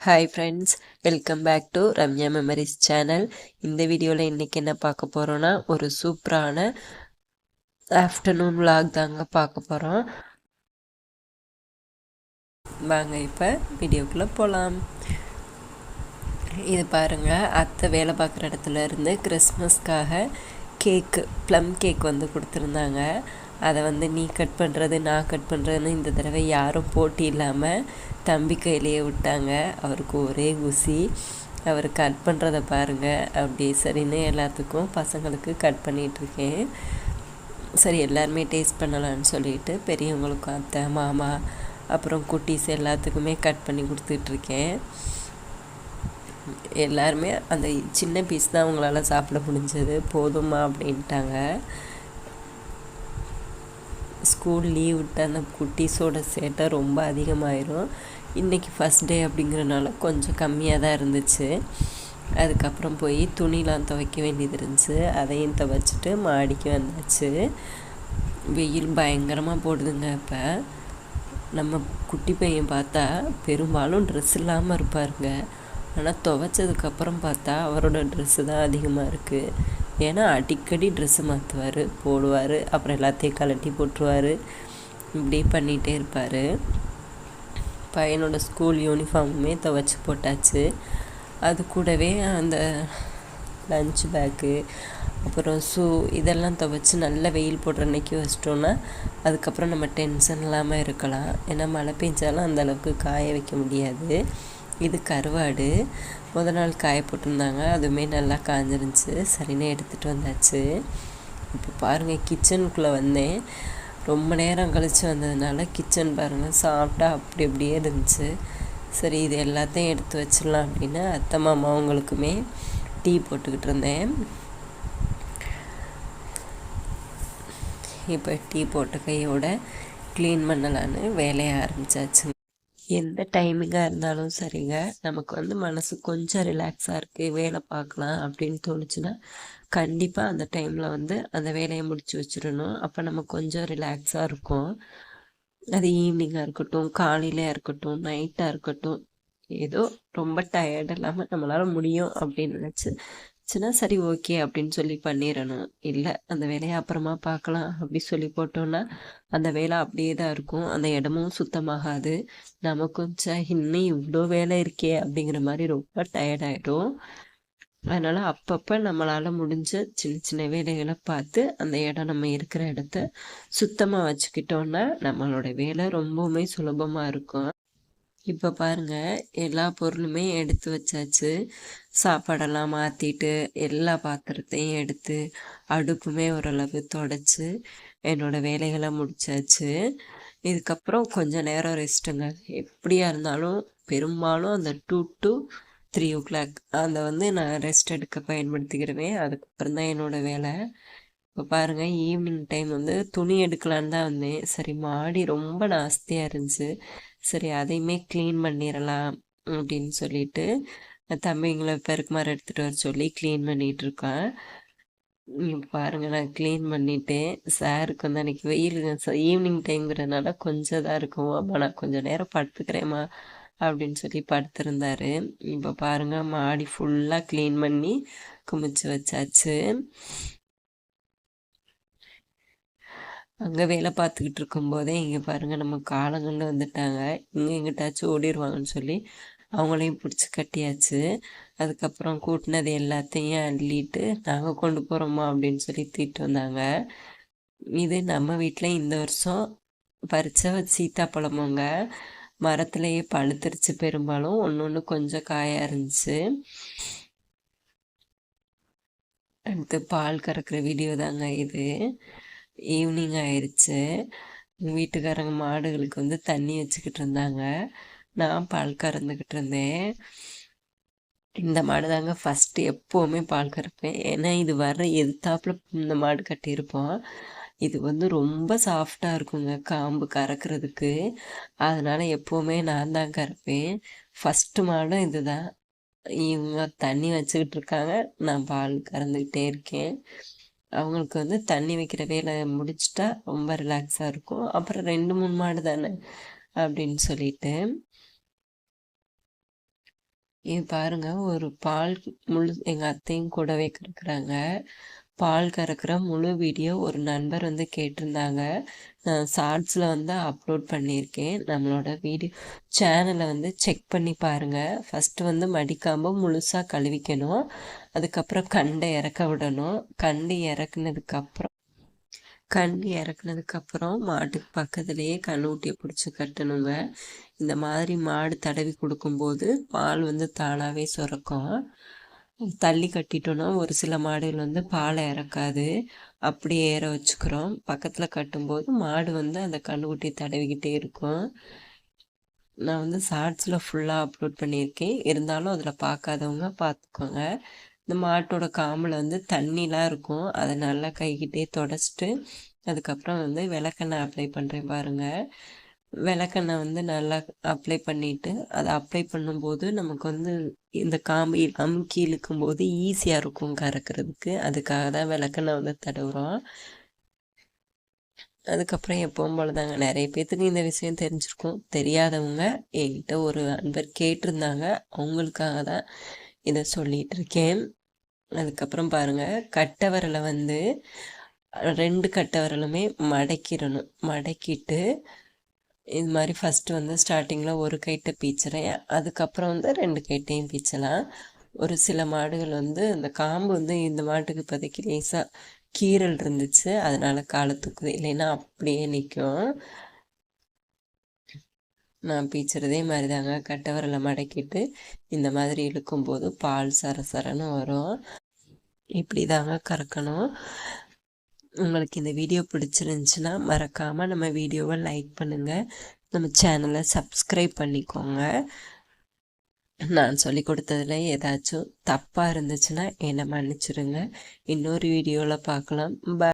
Hi friends welcome back to Ramya memories channel இந்த வீடியோவில் இன்றைக்கி என்ன பார்க்க போகிறோன்னா ஒரு சூப்பரான ஆஃப்டர்நூன் vlog தாங்க பார்க்க போகிறோம் வாங்க இப்போ வீடியோக்குள்ளே போகலாம் இது பாருங்கள் அத்தை வேலை பார்க்குற இடத்துல இருந்து கிறிஸ்மஸ்க்காக கேக்கு ப்ளம் கேக் வந்து கொடுத்துருந்தாங்க. அதை வந்து நீ கட் பண்ணுறது நான் கட் பண்ணுறதுன்னு இந்த தடவை யாரும் போட்டி இல்லாமல் தம்பி கையிலேயே விட்டாங்க. அவருக்கு ஒரே குசி அவர் கட் பண்ணுறத பாருங்கள் அப்படி சரின்னு எல்லாத்துக்கும் பசங்களுக்கு கட் பண்ணிகிட்ருக்கேன் சரி எல்லாருமே டேஸ்ட் பண்ணலான்னு சொல்லிட்டு பெரியவங்களுக்கும் அத்தை மாமா அப்புறம் குட்டீஸ் எல்லாத்துக்குமே கட் பண்ணி கொடுத்துட்ருக்கேன். எல்லாருமே அந்த சின்ன பீஸ் தான் அவங்களால சாப்பிட முடிஞ்சது. போதுமா அப்படின்ட்டாங்க. ஸ்கூல் லீவ் விட்டு அந்த குட்டீஸோட சேட்டை ரொம்ப அதிகமாயிரும். இன்றைக்கி ஃபஸ்ட் டே அப்படிங்கிறனால கொஞ்சம் கம்மியாக தான் இருந்துச்சு. அதுக்கப்புறம் போய் துணிலாம் துவைக்க வேண்டியது இருந்துச்சு. அதையும் துவைச்சிட்டு மாடிக்கு வந்தாச்சு. வெயில் பயங்கரமாக போடுதுங்க இப்போ. நம்ம குட்டி பையன் பார்த்தா பெரும்பாலும் ட்ரெஸ் இல்லாமல் இருப்பாருங்க. ஆனால் துவைச்சதுக்கப்புறம் பார்த்தா அவரோட ட்ரெஸ்ஸு தான் அதிகமாக இருக்குது ஏன்னா அடிக்கடி ட்ரெஸ்ஸு மாற்றுவார் போடுவார் அப்புறம் எல்லாத்தையும் கலட்டி போட்டுருவார். இப்படி பண்ணிகிட்டே இருப்பார். பையனோட ஸ்கூல் யூனிஃபார்முமே துவச்சி போட்டாச்சு. அது கூடவே அந்த லஞ்ச் பேக்கு அப்புறம் ஷூ இதெல்லாம் துவைச்சி நல்ல வெயில் போடுற அன்னைக்கு வச்சிட்டோன்னா அதுக்கப்புறம் நம்ம டென்ஷன் இல்லாமல் இருக்கலாம். ஏன்னா மழை பெஞ்சாலும் அந்தளவுக்கு காய வைக்க முடியாது. இது கருவாடு. முத நாள் காய போட்டிருந்தாங்க. அதுவுமே நல்லா காஞ்சிருந்துச்சு. சரின்னு எடுத்துகிட்டு வந்தாச்சு. இப்போ பாருங்கள் கிச்சனுக்குள்ளே வந்தேன். ரொம்ப நேரம் கழித்து வந்ததுனால கிச்சன் பாருங்கள் சாப்பிட்டா அப்படி அப்படியே இருந்துச்சு. சரி இது எல்லாத்தையும் எடுத்து வச்சிடலாம் அப்படின்னு அத்தை மாமா அவங்களுக்குமே டீ போட்டுக்கிட்டு இருந்தேன். இப்போ டீ போட்ட கையோட க்ளீன் பண்ணலான்னு வேலையை ஆரம்பித்தாச்சு எந்த டைமிங்காக இருந்தாலும் சரிங்க. நமக்கு வந்து மனசு கொஞ்சம் ரிலாக்ஸாக இருக்குது வேலை பார்க்கலாம் அப்படின்னு தோணுச்சுன்னா கண்டிப்பாக அந்த டைமில் வந்து அந்த வேலையை முடிச்சு வச்சிடணும். அப்போ நம்ம கொஞ்சம் ரிலாக்ஸாக இருக்கும் அது ஈவினிங்காக இருக்கட்டும் காலையிலையாக இருக்கட்டும் நைட்டாக இருக்கட்டும். ஏதோ ரொம்ப டயர்ட் இல்லாமல் நம்மளால் முடியும் அப்படின்னு நினச்சி ஆச்சுன்னா சரி ஓகே அப்படின்னு சொல்லி பண்ணிடணும். இல்லை அந்த வேலையை அப்புறமா பார்க்கலாம் அப்படி சொல்லி போட்டோன்னா அந்த வேலை அப்படியே தான் இருக்கும். அந்த இடமும் சுத்தமாகாது. நமக்கும் இன்னும் இவ்வளோ வேலை இருக்கே அப்படிங்கிற மாதிரி ரொம்ப டயர்டாயிடும் அதனால் அப்பப்போ நம்மளால் முடிஞ்ச சின்ன சின்ன வேலைகளை பார்த்து அந்த இடம் நம்ம இருக்கிற இடத்த சுத்தமாக வச்சுக்கிட்டோன்னா நம்மளோட வேலை ரொம்பவுமே சுலபமாக இருக்கும். இப்போ பாருங்கள் எல்லா பொருளுமே எடுத்து வச்சாச்சு. சாப்பாடெல்லாம் மாற்றிட்டு எல்லா பாத்திரத்தையும் எடுத்து அடுப்புமே ஓரளவு தொடச்சி என்னோடய வேலைகளை முடிச்சாச்சு. இதுக்கப்புறம் கொஞ்சம் நேரம் ரெஸ்ட்டுங்க. எப்படியா இருந்தாலும் பெரும்பாலும் அந்த two to three o'clock அந்த வந்து நான் ரெஸ்ட் எடுக்க பயன்படுத்திக்கிறவேன் அதுக்கப்புறம் தான் என்னோடய வேலை. இப்போ பாருங்கள் ஈவினிங் டைம் வந்து துணி எடுக்கலான்னு தான் வந்தேன். சரி மாடி ரொம்ப நாஸ்தியாக இருந்துச்சு. சரி அதையுமே க்ளீன் பண்ணிடலாம் அப்படின்னு சொல்லிட்டு தம்பிங்களை பெருக்குமாறு எடுத்துகிட்டு வர சொல்லி க்ளீன் பண்ணிகிட்ருக்கேன் பாருங்க நான் க்ளீன் பண்ணிட்டேன். சாருக்கு வந்து அன்றைக்கி வெயில் ஈவினிங் டைம்ங்கிறதுனால கொஞ்சம் தான் இருக்கும். அம்மா நான் கொஞ்சம் நேரம் படுத்துக்கிறேம்மா அப்படின்னு சொல்லி படுத்திருந்தாரு. இப்போ பாருங்கள் மாடி ஃபுல்லாக க்ளீன் பண்ணி குமிச்சு வச்சாச்சு. அங்கே வேலை பார்த்துக்கிட்டு இருக்கும்போதே இங்கே பாருங்கள் நம்ம காலங்கள்னு வந்துட்டாங்க. இங்கே எங்கிட்டாச்சும் ஓடிடுவாங்கன்னு சொல்லி அவங்களையும் பிடிச்சி கட்டியாச்சு. அதுக்கப்புறம் கூட்டினது எல்லாத்தையும் அள்ளிட்டு நாங்கள் கொண்டு போகிறோமா அப்படின்னு சொல்லி தீட்டு வந்தாங்க. இது நம்ம வீட்டில் இந்த வருஷம் பறித்த சீத்தாப்பழமுங்க. மரத்துலேயே பழுத்துருச்சு பெரும்பாலும். ஒன்று ஒன்று கொஞ்சம் காயாக இருந்துச்சு. அடுத்து பால் கறக்கிற வீடியோ தாங்க இது. ஈவினிங் ஆயிடுச்சு. வீட்டுக்காரங்க மாடுகளுக்கு வந்து தண்ணி வச்சுக்கிட்டு இருந்தாங்க. நான் பால் கறந்துக்கிட்டு இருந்தேன். இந்த மாடு தாங்க ஃபஸ்ட்டு எப்போவுமே பால் கறப்பேன். ஏன்னா இது வர எதிர்த்தாப்புல இந்த மாடு கட்டியிருப்போம். இது வந்து ரொம்ப சாஃப்டாக இருக்குங்க காம்பு கறக்கிறதுக்கு. அதனால் எப்போவுமே நான் தான் கறப்பேன். ஃபஸ்ட்டு மாடும் இதுதான். இவங்க தண்ணி வச்சுக்கிட்டு இருக்காங்க. நான் பால் கறந்துக்கிட்டே இருக்கேன். அவங்களுக்கு வந்து தண்ணி வைக்கிற வேலை முடிச்சிட்டா ரொம்ப ரிலாக்ஸாக இருக்கும். அப்புறம் ரெண்டு மூணு மாடு தானே அப்படின்னு சொல்லிட்டு இது பாருங்க ஒரு பால் முழு எங்கள் அத்தையும் கூடவே கறக்குறாங்க. பால் கறக்கிற முழு வீடியோ ஒரு நண்பர் வந்து கேட்டிருந்தாங்க. நான் ஷார்ட்ஸில் வந்து அப்லோட் பண்ணியிருக்கேன். நம்மளோட வீடியோ சேனலை வந்து செக் பண்ணி பாருங்கள் ஃபஸ்ட்டு வந்து மடிக்காமல் முழுசாக கழுவிக்கணும். அதுக்கப்புறம் கண்டை இறக்க விடணும். கண்டு இறக்குனதுக்கப்புறம் கண்டு இறக்குனதுக்கப்புறம் மாட்டுக்கு பக்கத்துலேயே கண்ணூட்டியை பிடிச்சி கட்டணுங்க. இந்த மாதிரி மாடு தடவி கொடுக்கும்போது பால் வந்து தானாகவே சுரக்கும். தள்ளி கட்டிட்டோன்னா ஒரு சில மாடுகள் வந்து பாலை இறக்காது. அப்படியே ஏற வச்சுக்கிறோம். பக்கத்தில் கட்டும்போது மாடு வந்து அந்த கண்ணுக்குட்டி தடவிக்கிட்டே இருக்கும். நான் வந்து ஷார்ட்ஸில் ஃபுல்லாக அப்லோட் பண்ணியிருக்கேன். இருந்தாலும் அதில் பார்க்காதவங்க பார்த்துக்கோங்க. இந்த மாட்டோட காமில் வந்து தண்ணிலாம் இருக்கும். அதை நல்லா கைக்கிட்டே தொடச்சிட்டு அதுக்கப்புறம் வந்து விளக்கெண்ணெய் அப்ளை பண்ணுறேன் பாருங்கள் விளக்கெண்ணெய் வந்து நல்லா அப்ளை பண்ணிவிட்டு அதை அப்ளை பண்ணும்போது நமக்கு வந்து இந்த காம்பு அமுக்கி இழுக்கும்போது ஈஸியாக இருக்கும் கறக்கிறதுக்கு. அதுக்காக தான் விளக்கெண்ணெய் வந்து தடவுறோம். அதுக்கப்புறம் எப்பவும் போல தாங்க நிறைய பேர்த்துக்கு இந்த விஷயம் தெரிஞ்சிருக்கும். தெரியாதவங்க என்கிட்ட ஒரு அன்பர் கேட்டிருந்தாங்க. அவங்களுக்காக தான் இதை சொல்லிகிட்டு இருக்கேன். அதுக்கப்புறம் பாருங்கள் கட்டவரலை வந்து ரெண்டு கட்டவரலுமே மடக்கிடணும். மடக்கிட்டு இது மாதிரி ஃபஸ்ட்டு வந்து ஸ்டார்டிங்கில் ஒரு கைட்டை பீச்சுறேன் அதுக்கப்புறம் வந்து ரெண்டு கைட்டையும் பீச்சலாம் ஒரு சில மாடுகள் வந்து இந்த காம்பு வந்து இந்த மாட்டுக்கு இப்போதைக்கு லேசாக கீரல் இருந்துச்சு. அதனால் காலை தூக்குது. இல்லைன்னா அப்படியே நிற்கும். நான் பீச்சுறதே மாதிரி தாங்க கட்டவரலை மடக்கிட்டு இந்த மாதிரி இழுக்கும்போது பால் சர சரன்னு வரும். இப்படி தாங்க கறக்கணும். உங்களுக்கு இந்த வீடியோ பிடிச்சிருந்துச்சின்னா மறக்காமல் நம்ம வீடியோவை லைக் பண்ணுங்கள் நம்ம சேனலை சப்ஸ்கிரைப் பண்ணிக்கோங்க. நான் சொல்லி கொடுத்ததில் ஏதாச்சும் தப்பாக இருந்துச்சுன்னா என்னை மன்னிச்சிருங்க. இன்னொரு வீடியோவில் பார்க்கலாம். ப